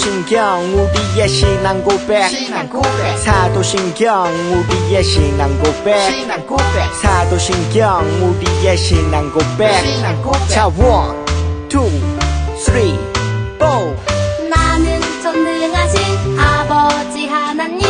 사도신경 우리의 신앙 고백. 신앙 고백. 사도신경 우리의 신앙 고백. 신앙 고백. 사도신경 우리의 신앙 고백. 신앙 고백. 자 원, 투, 쓰리, 포 나는 전능하신 아버지 하나님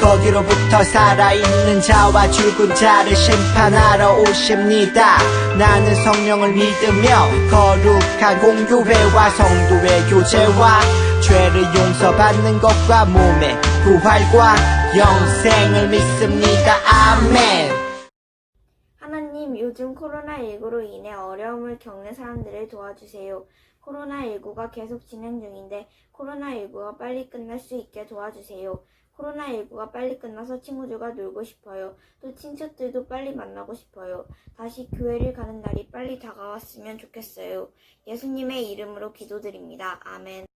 거기로부터 살아있는 자와 죽은 자를 심판하러 오십니다. 나는 성령을 믿으며 거룩한 공교회와 성도의 교제와 죄를 용서받는 것과 몸의 부활과 영생을 믿습니다. 아멘. 하나님, 요즘 코로나19로 인해 어려움을 겪는 사람들을 도와주세요. 코로나19가 계속 진행 중인데 코로나19가 빨리 끝날 수 있게 도와주세요. 코로나19가 빨리 끝나서 친구들과 놀고 싶어요. 또 친척들도 빨리 만나고 싶어요. 다시 교회를 가는 날이 빨리 다가왔으면 좋겠어요. 예수님의 이름으로 기도드립니다. 아멘.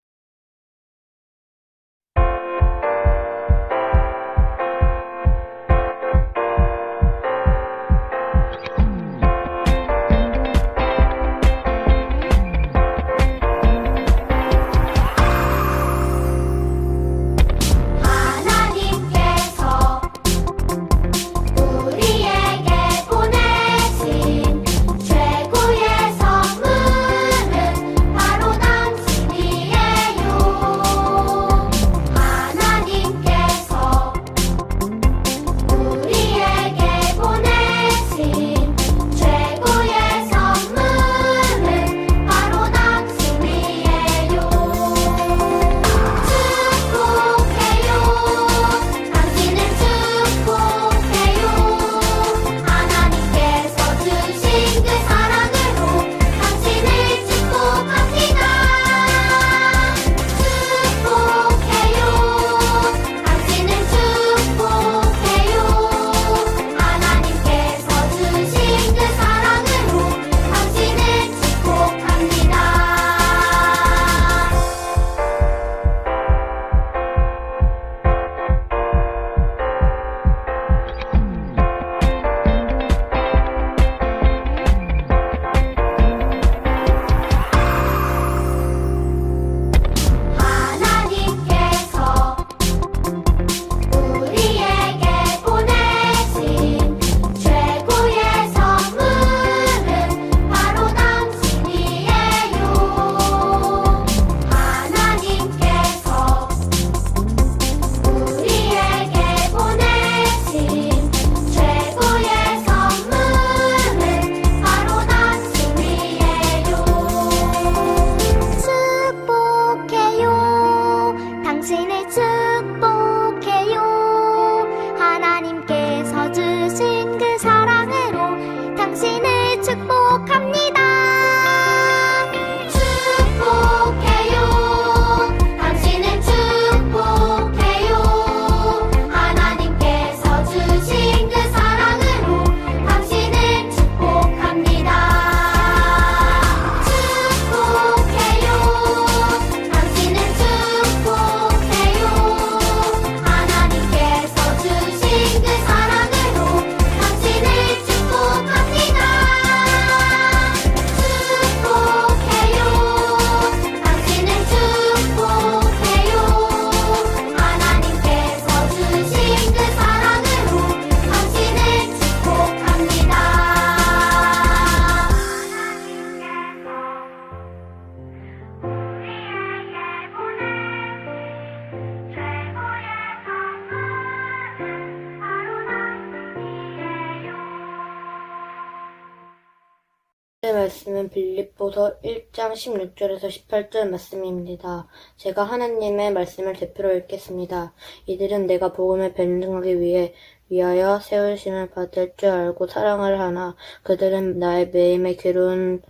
빌립보서 1장 16절에서 18절 말씀입니다. 제가 하나님의 말씀을 대표로 읽겠습니다. 이들은 내가 복음을 변증하기 위해 위하여 세우심을 받을 줄 알고 사랑을 하나 그들은 나의 매임에 괴로움을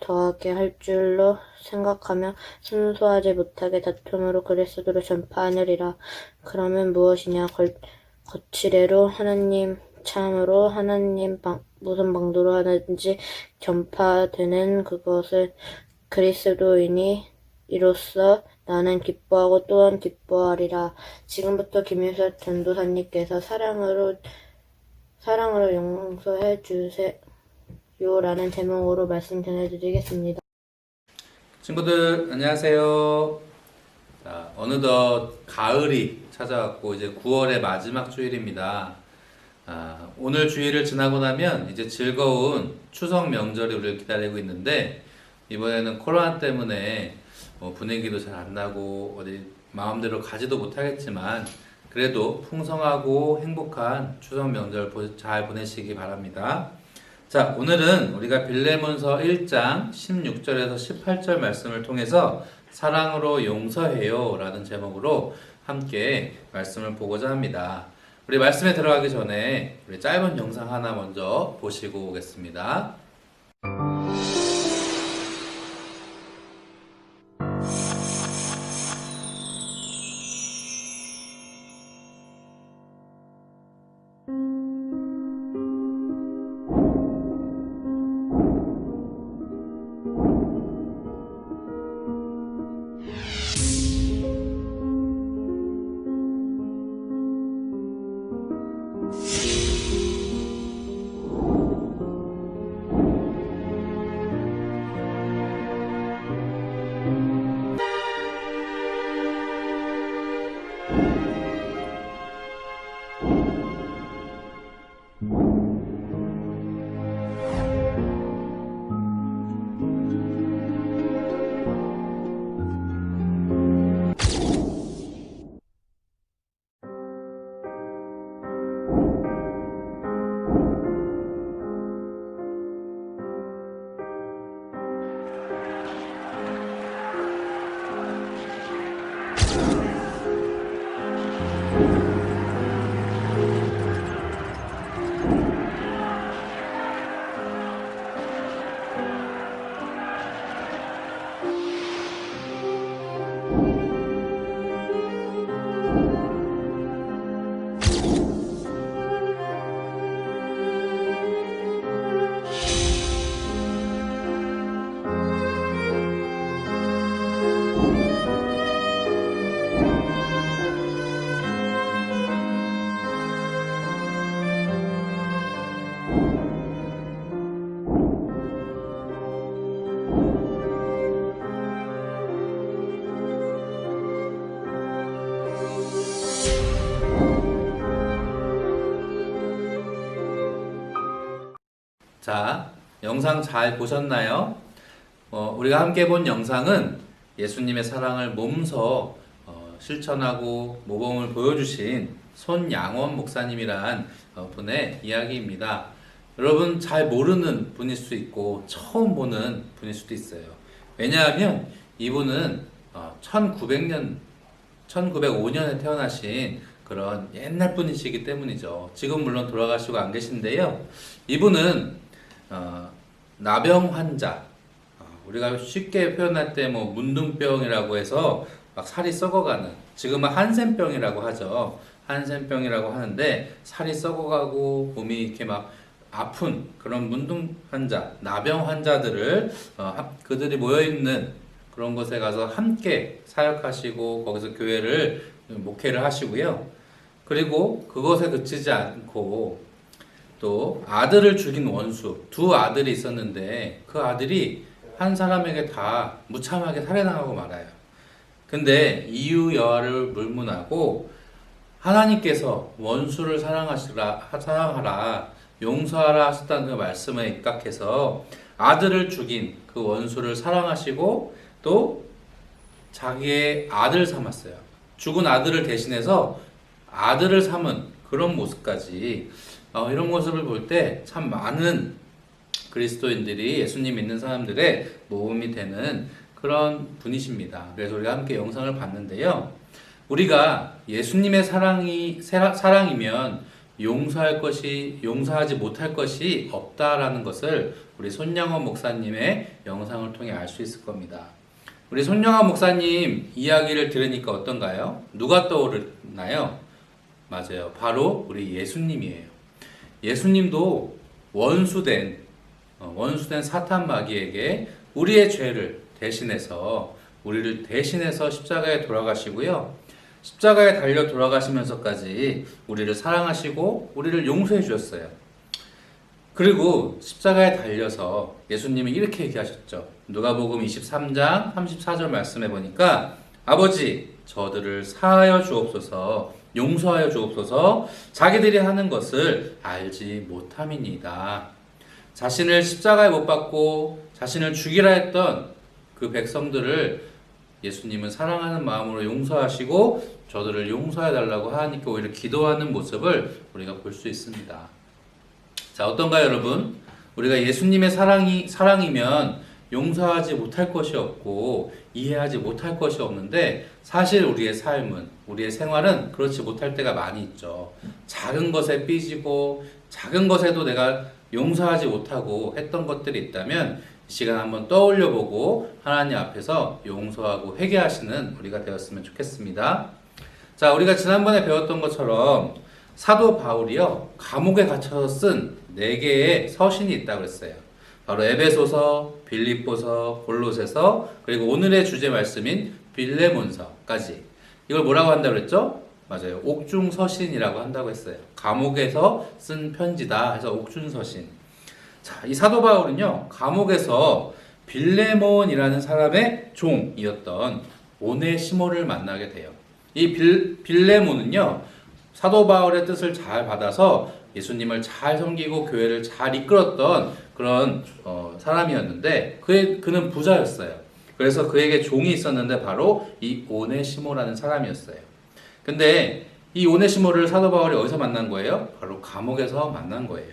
더하게 할 줄로 생각하며 순수하지 못하게 다툼으로 그리스도를 전파하느리라. 그러면 무엇이냐 걸, 거칠애로 하나님 참으로 하나님 방, 무슨 방도로 하는지 전파되는 그것을 그리스도인이 이로써 나는 기뻐하고 또한 기뻐하리라. 지금부터 김유석 전도사님께서 사랑으로 사랑으로 용서해 주세요라는 제목으로 말씀 전해드리겠습니다. 친구들 안녕하세요. 자, 어느덧 가을이 찾아왔고 이제 9월의 마지막 주일입니다. 아, 오늘 주일을 지나고 나면 이제 즐거운 추석 명절이 우리를 기다리고 있는데 이번에는 코로나 때문에 뭐 분위기도 잘 안 나고 어디 마음대로 가지도 못하겠지만 그래도 풍성하고 행복한 추석 명절 보- 잘 보내시기 바랍니다. 자, 오늘은 우리가 빌레몬서 1장 16절에서 18절 말씀을 통해서 사랑으로 용서해요 라는 제목으로 함께 말씀을 보고자 합니다. 우리 말씀에 들어가기 전에 우리 짧은 영상 하나 먼저 보시고 오겠습니다. 자, 영상 잘 보셨나요? 어, 우리가 함께 본 영상은 예수님의 사랑을 몸소 어, 실천하고 모범을 보여주신 손양원 목사님이란 어, 분의 이야기입니다. 여러분 잘 모르는 분일 수 있고 처음 보는 분일 수도 있어요. 왜냐하면 이분은 어, 1900년 1905년에 태어나신 그런 옛날 분이시기 때문이죠. 지금 물론 돌아가시고 안 계신데요. 이분은 어, 나병 환자, 어, 우리가 쉽게 표현할 때 뭐 문둥병이라고 해서 막 살이 썩어가는, 지금은 한센병이라고 하죠. 한센병이라고 하는데 살이 썩어가고 몸이 이렇게 막 아픈 그런 문둥 환자, 나병 환자들을 어, 합- 그들이 모여 있는 그런 곳에 가서 함께 사역하시고 거기서 교회를 목회를 하시고요. 그리고 그것에 그치지 않고 또 아들을 죽인 원수 두 아들이 있었는데 그 아들이 한 사람에게 다 무참하게 살해당하고 말아요. 근데 이유 여하를 물문하고 하나님께서 원수를 사랑하시라 사랑하라 용서하라 하셨다는 그 말씀에 입각해서 아들을 죽인 그 원수를 사랑하시고 또 자기의 아들 삼았어요. 죽은 아들을 대신해서 아들을 삼은 그런 모습까지 어, 이런 모습을 볼 때 참 많은 그리스도인들이 예수님 믿는 사람들의 모범이 되는 그런 분이십니다. 그래서 우리가 함께 영상을 봤는데요. 우리가 예수님의 사랑이 사랑이면 용서할 것이 용서하지 못할 것이 없다라는 것을 우리 손양원 목사님의 영상을 통해 알 수 있을 겁니다. 우리 손양원 목사님 이야기를 들으니까 어떤가요? 누가 떠오르나요? 맞아요. 바로 우리 예수님이에요. 예수님도 원수된 어, 원수된 사탄 마귀에게 우리의 죄를 대신해서 우리를 대신해서 십자가에 돌아가시고요. 십자가에 달려 돌아가시면서까지 우리를 사랑하시고 우리를 용서해 주셨어요. 그리고 십자가에 달려서 예수님이 이렇게 얘기하셨죠. 누가복음 23장 34절 말씀해 보니까 아버지 저들을 사하여 주옵소서 용서하여 주옵소서 자기들이 하는 것을 알지 못함이니이다. 자신을 십자가에 못 박고 자신을 죽이라 했던 그 백성들을 예수님은 사랑하는 마음으로 용서하시고 저들을 용서해 달라고 하나님께 오히려 기도하는 모습을 우리가 볼 수 있습니다. 자, 어떤가요, 여러분? 우리가 예수님의 사랑이 사랑이면 용서하지 못할 것이 없고 이해하지 못할 것이 없는데 사실 우리의 삶은 우리의 생활은 그렇지 못할 때가 많이 있죠. 작은 것에 삐지고 작은 것에도 내가 용서하지 못하고 했던 것들이 있다면 이 시간 한번 떠올려 보고 하나님 앞에서 용서하고 회개하시는 우리가 되었으면 좋겠습니다. 자, 우리가 지난번에 배웠던 것처럼 사도 바울이요 감옥에 갇혀서 쓴 네 개의 서신이 있다고 그랬어요. 바로 에베소서, 빌립보서, 골로새서 그리고 오늘의 주제 말씀인 빌레몬서까지 이걸 뭐라고 한다고 그랬죠? 맞아요. 옥중 서신이라고 한다고 했어요. 감옥에서 쓴 편지다 해서 옥중 서신. 자, 이 사도 바울은요 감옥에서 빌레몬이라는 사람의 종이었던 오네시모를 만나게 돼요. 이 빌, 빌레몬은요 사도 바울의 뜻을 잘 받아서 예수님을 잘 섬기고 교회를 잘 이끌었던 그런 어, 사람이었는데 그의, 그는 부자였어요. 그래서 그에게 종이 있었는데 바로 이 오네시모라는 사람이었어요. 근데 이 오네시모를 사도 바울이 어디서 만난 거예요? 바로 감옥에서 만난 거예요.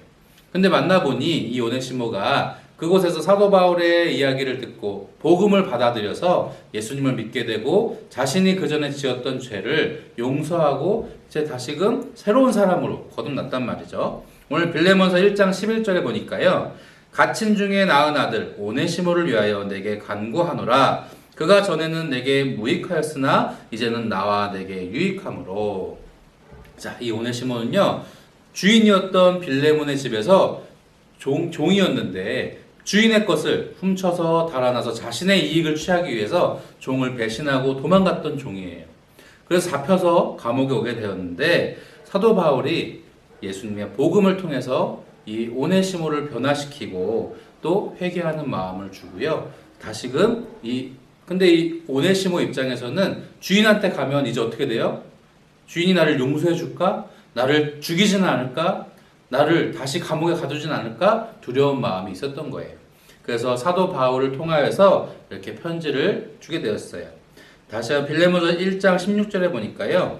근데 만나보니 이 오네시모가 그곳에서 사도 바울의 이야기를 듣고 복음을 받아들여서 예수님을 믿게 되고 자신이 그 전에 지었던 죄를 용서하고 이제 다시금 새로운 사람으로 거듭났단 말이죠. 오늘 빌레몬서 1장 11절에 보니까요. 갇힌 중에 낳은 아들 오네시모를 위하여 내게 간구하노라. 그가 전에는 내게 무익하였으나 이제는 나와 내게 유익함으로. 자, 이 오네시모는요. 주인이었던 빌레몬의 집에서 종, 종이었는데 주인의 것을 훔쳐서 달아나서 자신의 이익을 취하기 위해서 종을 배신하고 도망갔던 종이에요. 그래서 잡혀서 감옥에 오게 되었는데 사도 바울이 예수님의 복음을 통해서 이 오네시모를 변화시키고 또 회개하는 마음을 주고요. 다시금 이 근데 이 오네시모 입장에서는 주인한테 가면 이제 어떻게 돼요? 주인이 나를 용서해 줄까? 나를 죽이지는 않을까? 나를 다시 감옥에 가두진 않을까? 두려운 마음이 있었던 거예요. 그래서 사도 바울을 통하여서 이렇게 편지를 주게 되었어요. 다시 한번 빌레몬서 1장 16절에 보니까요.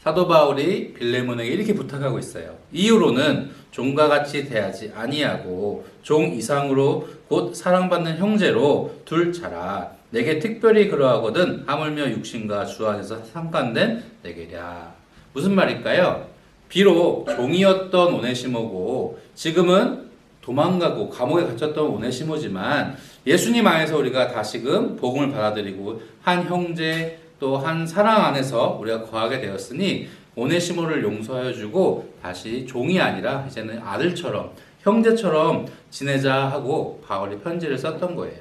사도 바울이 빌레몬에게 이렇게 부탁하고 있어요. 이후로는 종과 같이 대하지 아니하고 종 이상으로 곧 사랑받는 형제로 둘 자라. 내게 특별히 그러하거든 하물며 육신과 주 안에서 상관된 내게랴. 무슨 말일까요? 비록 종이었던 오네시모고 지금은 도망가고 감옥에 갇혔던 오네시모지만 예수님 안에서 우리가 다시금 복음을 받아들이고 한 형제 또 한 사랑 안에서 우리가 거하게 되었으니 오네시모를 용서하여 주고 다시 종이 아니라 이제는 아들처럼 형제처럼 지내자 하고 바울이 편지를 썼던 거예요.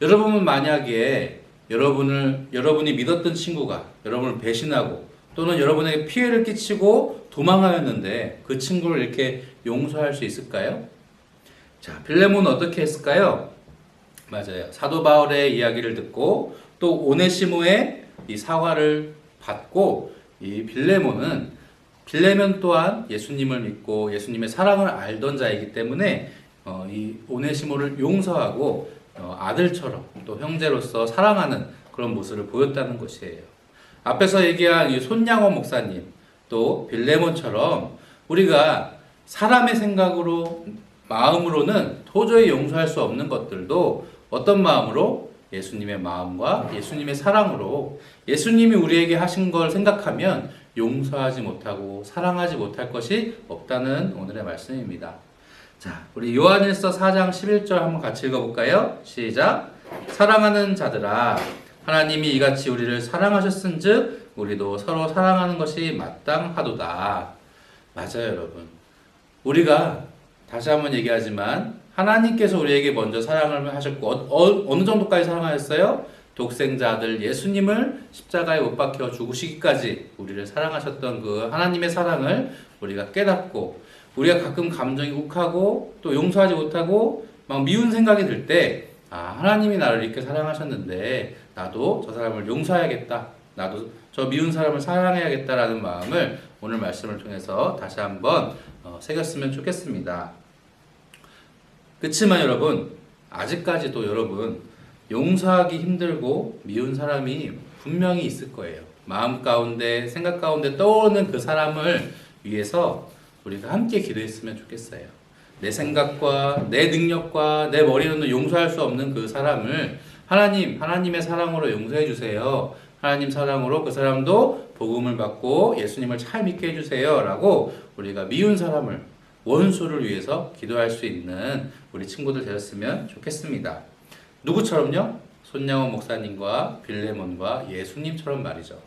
여러분은 만약에 여러분을 여러분이 믿었던 친구가 여러분을 배신하고 또는 여러분에게 피해를 끼치고 도망하였는데 그 친구를 이렇게 용서할 수 있을까요? 자, 빌레몬은 어떻게 했을까요? 맞아요. 사도 바울의 이야기를 듣고 또 오네시모의 이 사과를 받고 이 빌레몬은 빌레몬 또한 예수님을 믿고 예수님의 사랑을 알던 자이기 때문에 어, 이 오네시모를 용서하고 어, 아들처럼 또 형제로서 사랑하는 그런 모습을 보였다는 것이에요. 앞에서 얘기한 이 손양호 목사님 또 빌레몬처럼 우리가 사람의 생각으로 마음으로는 도저히 용서할 수 없는 것들도 어떤 마음으로 예수님의 마음과 예수님의 사랑으로 예수님이 우리에게 하신 걸 생각하면 용서하지 못하고 사랑하지 못할 것이 없다는 오늘의 말씀입니다. 자, 우리 요한일서 4장 11절 한번 같이 읽어볼까요? 시작. 사랑하는 자들아, 하나님이 이같이 우리를 사랑하셨은즉 우리도 서로 사랑하는 것이 마땅하도다. 맞아요, 여러분. 우리가 다시 한번 얘기하지만 하나님께서 우리에게 먼저 사랑을 하셨고 어, 느 정도까지 사랑하셨어요? 독생자 아들 예수님을 십자가에 못 박혀 죽으시기까지 우리를 사랑하셨던 그 하나님의 사랑을 우리가 깨닫고 우리가 가끔 감정이 욱하고 또 용서하지 못하고 막 미운 생각이 들 때 아, 하나님이 나를 이렇게 사랑하셨는데 나도 저 사람을 용서해야겠다. 나도 저 미운 사람을 사랑해야겠다라는 마음을 오늘 말씀을 통해서 다시 한번 어, 새겼으면 좋겠습니다. 그렇지만 여러분 아직까지도 여러분 용서하기 힘들고 미운 사람이 분명히 있을 거예요. 마음 가운데 생각 가운데 떠오르는 그 사람을 위해서 우리가 함께 기도했으면 좋겠어요. 내 생각과 내 능력과 내 머리로는 용서할 수 없는 그 사람을 하나님 하나님의 사랑으로 용서해 주세요. 하나님 사랑으로 그 사람도 복음을 받고 예수님을 잘 믿게 해 주세요 라고 우리가 미운 사람을 원수를 위해서 기도할 수 있는 우리 친구들 되었으면 좋겠습니다. 누구처럼요? 손양원 목사님과 빌레몬과 예수님처럼 말이죠.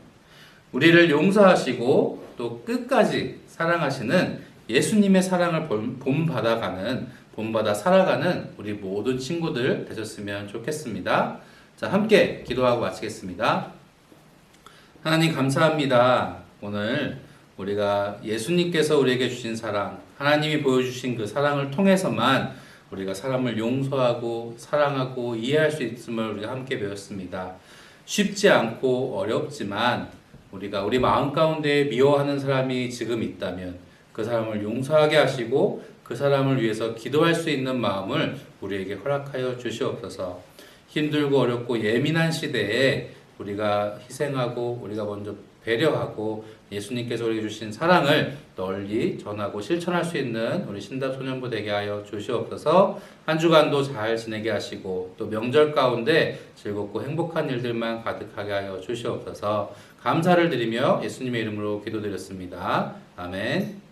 우리를 용서하시고 또 끝까지 사랑하시는 예수님의 사랑을 본- 본받아가는 본받아 살아가는 우리 모든 친구들 되셨으면 좋겠습니다. 자, 함께 기도하고 마치겠습니다. 하나님 감사합니다. 오늘 우리가 예수님께서 우리에게 주신 사랑, 하나님이 보여주신 그 사랑을 통해서만 우리가 사람을 용서하고 사랑하고 이해할 수 있음을 우리가 함께 배웠습니다. 쉽지 않고 어렵지만 우리가 우리 마음 가운데 미워하는 사람이 지금 있다면 그 사람을 용서하게 하시고 그 사람을 위해서 기도할 수 있는 마음을 우리에게 허락하여 주시옵소서. 힘들고 어렵고 예민한 시대에 우리가 희생하고 우리가 먼저 배려하고 예수님께서 우리에게 주신 사랑을 널리 전하고 실천할 수 있는 우리 신답 소년부 되게 하여 주시옵소서. 한 주간도 잘 지내게 하시고 또 명절 가운데 즐겁고 행복한 일들만 가득하게 하여 주시옵소서. 감사를 드리며 예수님의 이름으로 기도드렸습니다. 아멘.